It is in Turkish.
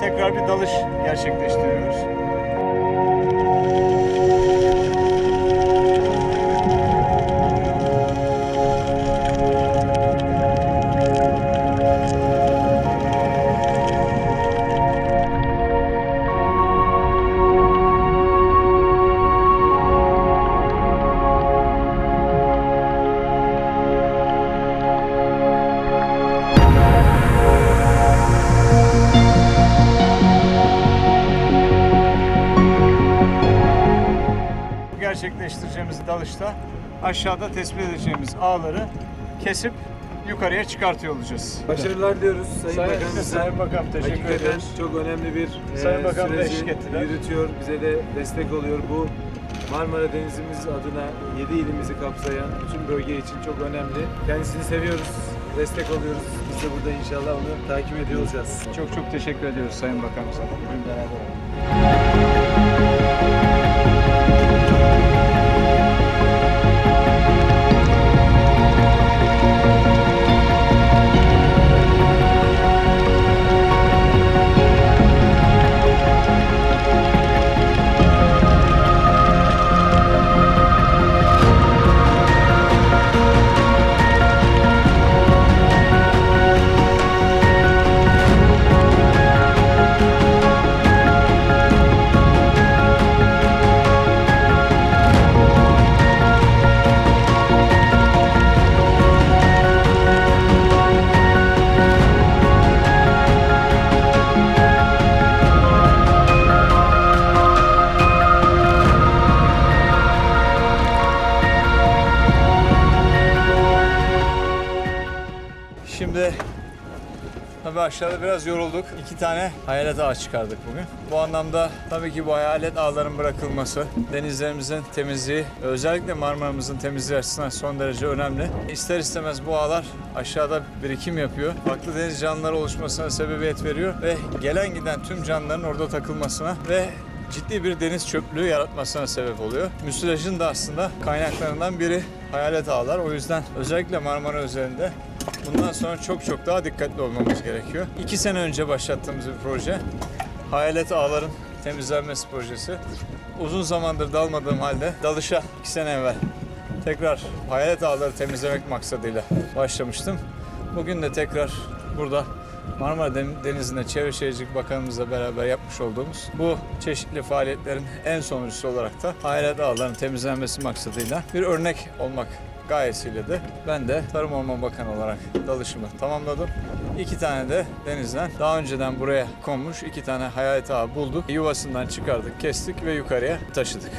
tekrar bir dalış gerçekleştiriyoruz. Gerçekleştireceğimiz dalışta aşağıda tespit edeceğimiz ağları kesip yukarıya çıkartıyor olacağız. Başarılar diliyoruz Sayın, Sayın- Bakanımıza. Sayın Bakan, teşekkür Hakikaten ederiz. çok önemli bir Sayın e, Bakan süreci yürütüyor. Bize de destek oluyor. Bu Marmara Denizimiz adına 7 ilimizi kapsayan bütün bölge için çok önemli. Kendisini seviyoruz, destek oluyoruz. Biz de burada inşallah onu takip ediyor olacağız. Çok çok teşekkür ediyoruz Sayın Bakanımıza. Bugün beraber Şimdi tabii aşağıda biraz yorulduk. İki tane hayalet ağı çıkardık bugün. Bu anlamda tabii ki bu hayalet ağların bırakılması, denizlerimizin temizliği, özellikle Marmara'mızın temizliği açısından son derece önemli. İster istemez bu ağlar aşağıda birikim yapıyor. Farklı deniz canlıları oluşmasına sebebiyet veriyor ve gelen giden tüm canlıların orada takılmasına ve ciddi bir deniz çöplüğü yaratmasına sebep oluyor. Müsilajın da aslında kaynaklarından biri hayalet ağlar. O yüzden özellikle Marmara üzerinde bundan sonra çok çok daha dikkatli olmamız gerekiyor. İki sene önce başlattığımız bir proje. Hayalet ağların temizlenmesi projesi. Uzun zamandır dalmadığım halde dalışa iki sene evvel tekrar hayalet ağları temizlemek maksadıyla başlamıştım. Bugün de tekrar burada Marmara Den- Denizi'nde Çevre Şehircilik Bakanımızla beraber yapmış olduğumuz bu çeşitli faaliyetlerin en sonuncusu olarak da hayalet ağların temizlenmesi maksadıyla bir örnek olmak gayesiyle de ben de Tarım Orman Bakanı olarak dalışımı tamamladım. İki tane de denizden daha önceden buraya konmuş iki tane hayalet ağı bulduk. Yuvasından çıkardık, kestik ve yukarıya taşıdık.